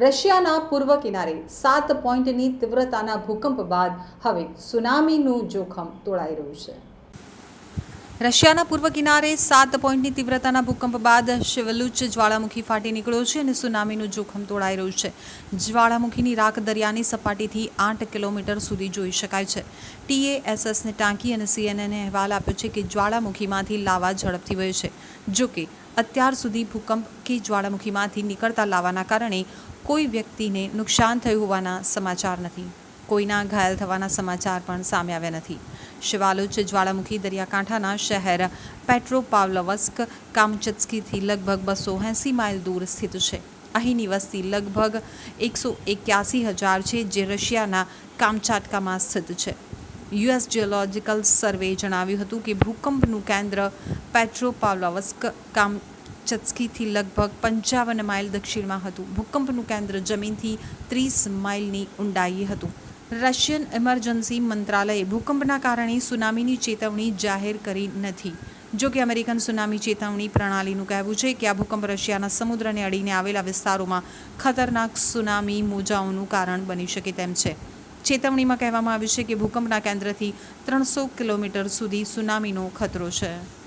રશિયાના પૂર્વ કિનારે સાત પોઈન્ટની તીવ્રતાના ભૂકંપ બાદ હવે સુનામીનું જોખમ તોળાઈ રહ્યું છે. રશિયાના પૂર્વ કિનારે સાત પોઈન્ટની તીવ્રતાના ભૂકંપ બાદ શિવલુચ જ્વાળામુખી ફાટી નીકળ્યો છે અને સુનામીનું જોખમ તોળાઈ રહ્યું છે. જ્વાળામુખીની રાખ દરિયાની સપાટીથી આઠ કિલોમીટર સુધી જોઈ શકાય છે. ટીએએસએસને ટાંકી અને સીએનએને અહેવાલ આપ્યો છે કે જ્વાળામુખીમાંથી લાવા ઝડપથી વહે છે. જો કે, અત્યાર સુધી ભૂકંપ કે જ્વાળામુખીમાંથી નીકળતા લાવાના કારણે કોઈ વ્યક્તિને નુકસાન થયું હોવાના સમાચાર નથી. કોઈના ઘાયલ થવાના સમાચાર પણ સામે આવ્યા નથી. શિવાલુચ જ્વાળામુખી દરિયાકાંઠાના શહેર પેટ્રોપાવલવસ્ક, કામચત્સ્કીથી લગભગ બસો એંસી માઇલ દૂર સ્થિત છે. અહીંની વસ્તી લગભગ એકસો એક્યાસી હજાર છે, જે રશિયાના કામચાટકામાં સ્થિત છે. યુએસ જિયોલોજિકલ સર્વે જણાવ્યું હતું કે ભૂકંપનું કેન્દ્ર પેટ્રોપાવલવસ્ક, કામચત્સ્કીથી લગભગ પંચાવન માઇલ દક્ષિણમાં હતું. ભૂકંપનું કેન્દ્ર જમીનથી ત્રીસ માઇલની ઊંડાઈએ હતું. રશિયન ઇમરજન્સી મંત્રાલયે ભૂકંપના કારણે સુનામીની ચેતવણી જાહેર કરી નથી. જો કે અમેરિકન સુનામી ચેતવણી પ્રણાલીનું કહેવું છે કે આ ભૂકંપ રશિયાના સમુદ્રને અડીને આવેલા વિસ્તારોમાં ખતરનાક સુનામી મોજાઓનું કારણ બની શકે તેમ છે. ચેતવણીમાં કહેવામાં આવ્યું છે કે ભૂકંપના કેન્દ્રથી ત્રણસો કિલોમીટર સુધી સુનામીનો ખતરો છે.